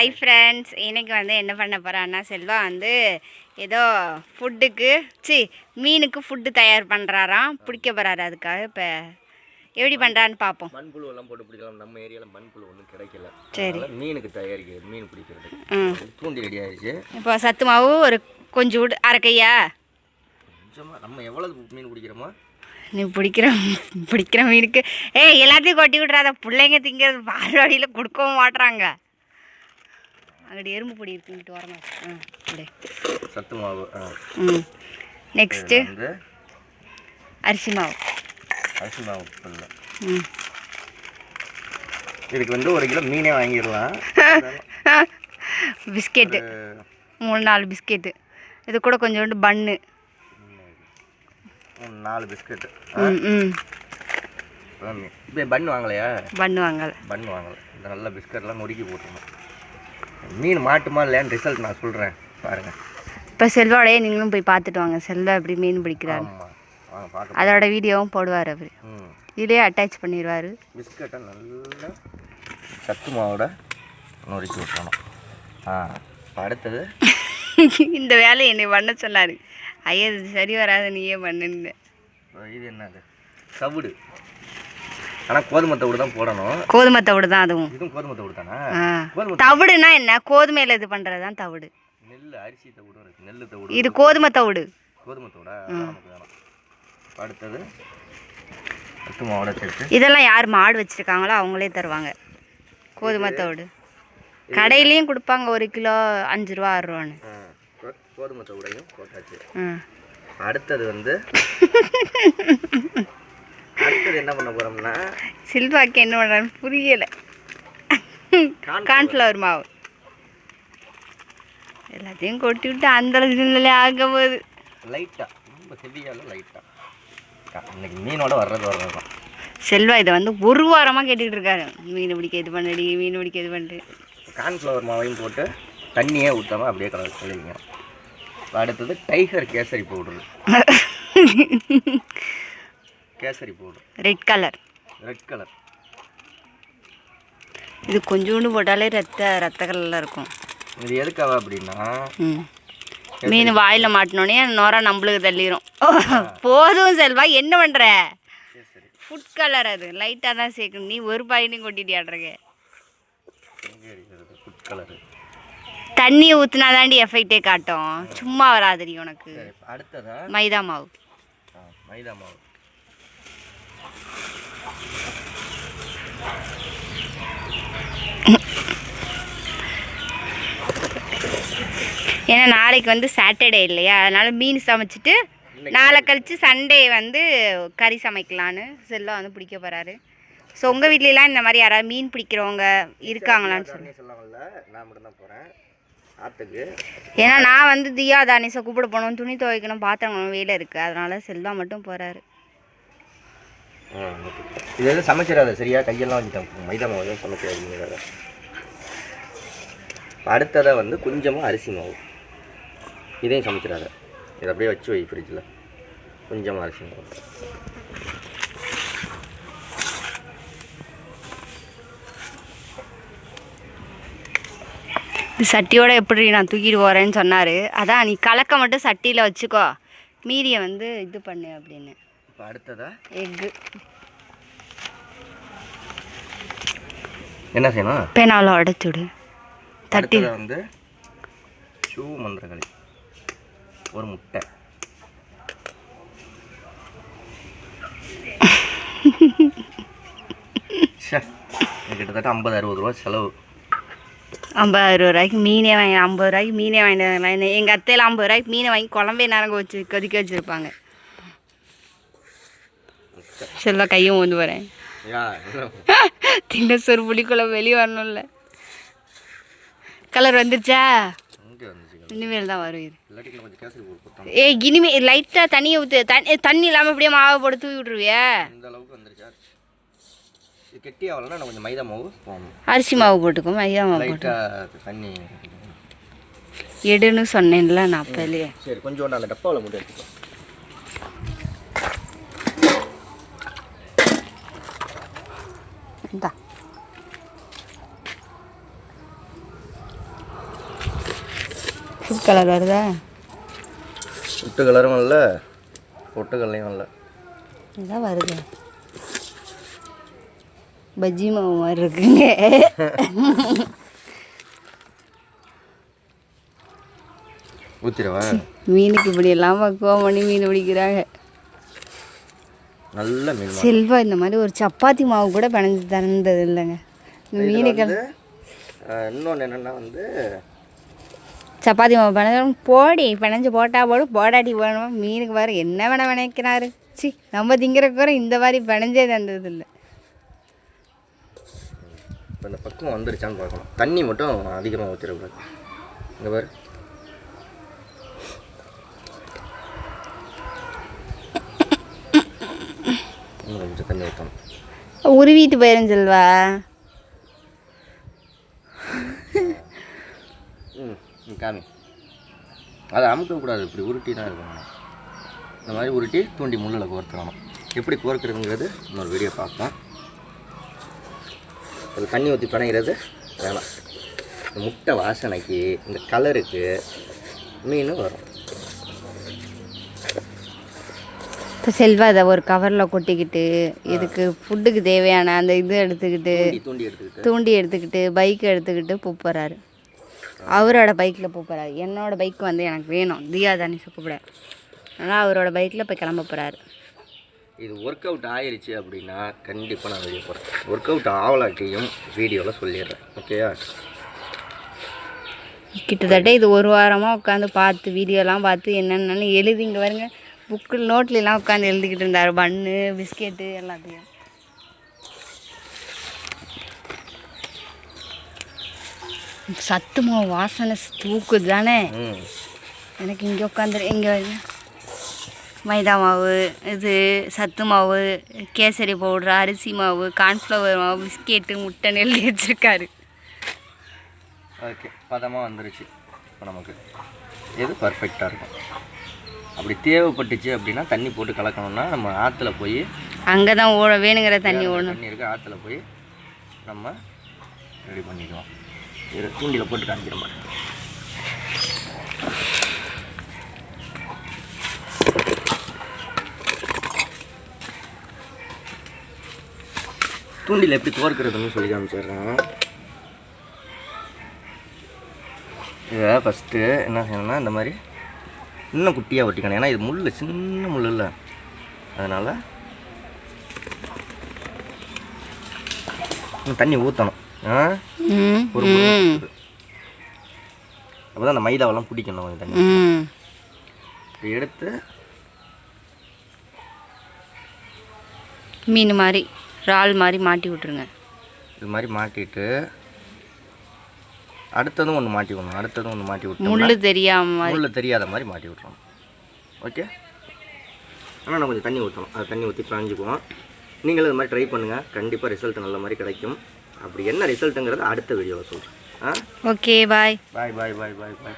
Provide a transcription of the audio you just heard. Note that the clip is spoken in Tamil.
ஹாய் ஃப்ரெண்ட்ஸ் இன்னைக்கு வந்து என்ன பண்ண போகிறான்னா செல்வா வந்து ஏதோ ஃபுட்டுக்கு சி மீனுக்கு ஃபுட்டு தயார் பண்ணுறாராம் பிடிக்க போகிறாரு அதுக்காக இப்போ எப்படி பண்ணுறான்னு பார்ப்போம் மண்புழு எல்லாம் போட்டு பிடிக்கலாம். நம்ம ஏரியாவில் மண்புழு ஒன்றும் கிடைக்கல. சரி. மீனுக்கு தயாரிக்கிறது மீன் பிடிக்கிறது ம் தூண்டி ரெடி ஆயிடுச்சு இப்போ சத்து மாவு ஒரு கொஞ்சம் விடு அரைக்கையா கொஞ்சமாக நம்ம எவ்வளவு மீன் பிடிக்கிறோமோ? நீ பிடிக்கிற பிடிக்கிற மீனுக்கு. ஏய் எல்லாத்தையும் கொட்டி விட்றாத பிள்ளைங்க திங்கிறது பால்வாடியில் கொடுக்கவும் மாட்றாங்க. அங்கடி எறும்பு பொடி இருக்குன்ட்டு வரணும் ம் அப்படியே சத்து மாவு ஆ. ம். நெக்ஸ்ட்டு அரிசி மாவு. அரிசி மாவு ம். இதுக்கு வந்து ஒரு கிலோ மீனே வாங்கிடலாம். பிஸ்கெட்டு. மூணு நாலு பிஸ்கெட்டு. இது கூட கொஞ்சோண்டு பன்னு நாலு பிஸ்கட்டு. ம் ம். இப்போ பன் வாங்கலையா? பன்னு வாங்கல. பன் வாங்கலை. இந்த நல்ல பிஸ்கட்லாம் நொறுக்கி போட்டுருணும் மீன் மாட்டுமா இல்லையான்னு ரிசல்ட் நான் சொல்கிறேன் பாருங்கள் இப்போ செல்வாடையே நீங்களும் போய் பார்த்துட்டு வாங்க. செல்வா எப்படி மீன் பிடிக்கிறாரு அதோட வீடியோவும் போடுவார் அவர். இதுலேயே அட்டாச் பண்ணிடுவார். பிஸ்கட்டை நல்லா சத்து மாவோட நொறுக்கி விட்டணும் ஆ அடுத்தது. இந்த வேலையை என்னை பண்ண சொன்னார். ஐயா இது சரி வராது நீயே பண்ணுன்னு. இது என்னது? தவிடு ஆனால் கோதுமை தவிடு தான் போடணும். கோதுமை தவிடு தான் அதுவும். இதுவும் கோதுமை தவிடு தானே? தவிடுனா என்ன? கோதுமையில் இது பண்ணுறது தான் தவிடு. நெல் அரிசி தவிடும் இருக்குது நெல் தவிடு. இது கோதுமை தவிடு. கோதுமை தவிடா? அடுத்தது இதெல்லாம் யார் மாடு வச்சுருக்காங்களோ அவங்களே தருவாங்க. கோதுமை தவிடு. கடையிலையும் கொடுப்பாங்க. ஒரு கிலோ அஞ்சு ரூபா ஆறு ரூபான்னு. கோதுமை தவிடையும் போட்டாச்சு அடுத்தது வந்து அடுத்தது என்ன பண்ண போறோம்னா? சில்வாக்கு என்ன பண்ணுறான்னு புரியலை. கார்ன்ஃப்ளவர் மாவு. எல்லாத்தையும் கொட்டி விட்டு அந்த சூழ்நிலை ஆக போகுது. லைட்டா ரொம்ப ஹெவியால லைட்டா இன்னைக்கு மீனோட வர்றது வர்றது தான் செல்வா இதை வந்து ஒரு வாரமாக கேட்டுக்கிட்டு இருக்காரு. மீன் பிடிக்க இது பண்ணடி மீன் பிடிக்க இது பண்ணு. கார்ன்ஃப்ளவர் மாவையும் போட்டு தண்ணியே ஊற்றாம அப்படியே கலர் கழுவிங்க அடுத்தது tiger kesari powder kesari powder. Red colour red colour இது கொஞ்சோண்டு போட்டாலே ரத்த ரத்த கலரில் இருக்கும். இது எதுக்காக அப்படின்னா மீன் வாயில் மாட்டினோடனே நோரா நம்மளுக்கு தள்ளிடும் போதும் செல்வா என்ன பண்ணுற ஃபுட் கலர் அது. லைட்டாக தான் சேர்க்கணும். நீ ஒரு பாயினையும் கொட்டிட்டு தண்ணி ஊற்றினா தாண்டி எஃபெக்டே காட்டும். சும்மா வராதுடி உனக்கு. அடுத்ததா? மைதா மாவு. மைதா மாவு. ஏன்னா நாளைக்கு வந்து சாட்டர்டே இல்லையா? அதனால் மீன் சமைச்சிட்டு நாளை கழித்து சண்டே வந்து கறி சமைக்கலான்னு செல்லம் வந்து பிடிக்க போகிறாரு ஸோ உங்கள் வீட்லலாம் இந்த மாதிரி யாராவது மீன் பிடிக்கிறவங்க இருக்காங்களான்னு சொல்லி ஏன்னா நான் வந்து தியா தானிஷை கூப்பிட போகணும். துணி துவைக்கணும் பாத்திரம் வேலை இருக்குது அதனால செல்வா மட்டும் போகிறாரு இதெல்லாம் சமைச்சிடாத சரியா? கையெல்லாம் வச்சுட்டேன். மைதா மாவு எதுவும் சமைச்சிடாதீங்க அடுத்ததை வந்து கொஞ்சமாக அரிசி மாவு. இதையும் சமைச்சிடாத. இதை அப்படியே வச்சு வை ஃப்ரிட்ஜில் கொஞ்சமாக அரிசி மாவு. இது சட்டியோட எப்படி நான் தூக்கிட்டு போகிறேன்னு சொன்னார். அதான் நீ கலக்க மட்டும் சட்டியில் வச்சுக்கோ. மீதியை வந்து இது பண்ணு அப்படின்னு. இப்போ அடுத்ததா? எக்கு. என்ன செய்யணும்? பேனாவில் உடச்சுடு தட்டி. வந்து ஷூ மந்திரகளி ஒரு முட்டை. கிட்டத்தட்ட ஐம்பது அறுபது ரூபா செலவு. ஐம்பது அறுபது ரூபாய்க்கு மீனே வாங்கி ஐம்பது ரூபாய்க்கு மீனே வாங்கிட்டு எங்கள் அத்தையில் ஐம்பது ரூபாய்க்கு மீனை வாங்கி குழம்பே நேரம் வச்சு கொதிக்க வச்சுருப்பாங்க. செல்வா கையும் வந்து வரேன் யா. தின்ன சொரு புளிக்குழம்பு வெளியே வரணும்ல. கலர் வந்துருச்சா? இனிமேல் தான் வரும் இது. கொஞ்சம் ஏய் இனிமே லைட்டாக தண்ணியை ஊற்று தண்ணி தண்ணி இல்லாமல் அப்படியே மாவை போட்டு தூவி விட்ருவியா கொஞ்சம் அரிசி மாவு போட்டுக்கோ மைதா மாவு போட்டு எடுன்னு சொன்னேன்ல நான் அப்போலேயே சரி கொஞ்சோண்டு அந்த டப்பாவில் மட்டும் எடுத்துக்கோ இந்தா ஃபுட் கலர் வருதா விட்டு கலரும் இல்லை பொட்டு கல்லையும் இல்லை இதான் வருது பஜ்ஜி மாவு மாதிரி இருக்குங்க ஊற்றிடவா மீனுக்கு இப்படி எல்லாம் பக்குவம் பண்ணி மீன் பிடிக்கிறாங்க நல்ல மீன் செல்வா இந்த மாதிரி ஒரு சப்பாத்தி மாவு கூட பிணைஞ்சு தந்தது இல்லைங்க. இந்த மீனுக்கு இன்னொன்று என்னென்னா வந்து சப்பாத்தி மாவு பிணைஞ்சு போடி பிணைஞ்சு போட்டா போடு போடாட்டி போடணும் மீனுக்கு வேறு என்ன வேணா நினைக்கிறாரு சி நம்ம திங்கிறக்கு கூட இந்த மாதிரி பிணைஞ்சே தந்தது இல்லை இப்போ இந்த பக்கம் வந்துருச்சான்னு பார்க்கணும். தண்ணி மட்டும் அதிகமாக ஊற்றிடக்கூடாது இங்கே பாரு. கொஞ்சம் தண்ணி ஊற்றணும் உருவிட்டு போயிரும் செல்வா? ம் காமி. அதை அமுக்கக்கூடாது இப்படி உருட்டி தான் இருக்கணும். இந்த மாதிரி உருட்டி தூண்டி முள்ளில் கோர்த்துக்கணும். எப்படி கோர்க்குறதுங்கிறது இன்னொரு வீடியோ பார்ப்போம். அதில் தண்ணி ஊற்றி பிணைகிறது வேணாம். இந்த முட்டை வாசனைக்கு இந்த கலருக்கு மீன் வரும். இப்போ செல்வா அதை ஒரு கவரில் கொட்டிக்கிட்டு இதுக்கு ஃபுட்டுக்கு தேவையான அந்த இது எடுத்துக்கிட்டு தூண்டி தூண்டி எடுத்துக்கிட்டு. பைக் எடுத்துக்கிட்டு போகிறாரு அவரோட பைக்கில் போகிறாரு என்னோட பைக் வந்து எனக்கு வேணும். தியா தானே கூப்பிட அதனால் அவரோட பைக்கில் இப்போ கிளம்ப போகிறாரு இது ஒர்க் அவுட் ஆயிருச்சு அப்படின்னா கண்டிப்பாக நான் வீடியோ போடுறேன் ஒர்க் அவுட் ஆகலாட்டியும் வீடியோவில் சொல்லிடுறேன். ஓகேயா கிட்டத்தட்ட இது ஒரு வாரமாக உட்காந்து பார்த்து வீடியோலாம் பார்த்து என்னென்னு எழுதி இங்கே வருங்க புக்கில் நோட்லலாம் உட்காந்து எழுதிக்கிட்டு இருந்தார். பன்னு பிஸ்கெட்டு எல்லாத்தையும். சத்து மாவு வாசனை தூக்குது தானே. எனக்கு இங்கே உட்காந்துரு இங்கே மைதா மாவு இது சத்து மாவு கேசரி பவுட்ரு அரிசி மாவு கார்ன்ஃப்ளவர் மாவு பிஸ்கெட்டு முட்டை எழுதி வச்சுருக்காரு. ஓகே பதமாக வந்துருச்சு. இப்போ நமக்கு எது பர்ஃபெக்டாக இருக்கும்? அப்படி தேவைப்பட்டுச்சு அப்படின்னா தண்ணி போட்டு கலக்கணும்னா நம்ம ஆற்றுல போய் அங்கே தான் ஓட வேணுங்கிற தண்ணி ஓடணும். தண்ணி இருக்கு ஆற்றுல போய் நம்ம ரெடி பண்ணிக்கலாம் இரு தூண்டில போட்டு காமிக்கிற மாதிரி தூண்டில் எப்படி கோர்க்கிறதுன்னு சொல்லி காமிச்சிடுறேன். இதை ஃபஸ்ட்டு என்ன செய்யணும்னா இந்த மாதிரி இன்னும் குட்டியாக ஒட்டிக்கணும். ஏன்னா இது முள் சின்ன முள் இல்லை அதனால் தண்ணி ஊற்றணும் ஒரு அப்போ தான் அந்த மைதாவெல்லாம் பிடிக்கணும் கொஞ்சம் தண்ணி எடுத்து மீன் மாதிரி இறால் மாதிரி மாட்டி விட்ருங்க இது மாதிரி மாட்டிட்டு அடுத்ததும் ஒன்று மாட்டி விடணும். அடுத்ததும் ஒன்று மாட்டி விட்டோம் முள்ளு தெரியாம முள்ள தெரியாத மாதிரி மாட்டி விட்றணும் ஓகே ஆனால் நான் கொஞ்சம் தண்ணி ஊற்றணும் அது தண்ணி ஊற்றி பிராஞ்சிக்குவோம் நீங்களும் இது மாதிரி ட்ரை பண்ணுங்கள் கண்டிப்பாக ரிசல்ட் நல்ல மாதிரி கிடைக்கும். அப்படி என்ன ரிசல்ட்டுங்கிறத அடுத்த வீடியோவில் சொல்கிறேன் ஆ? ஓகே பாய் பாய் பாய் பாய் பாய் பாய்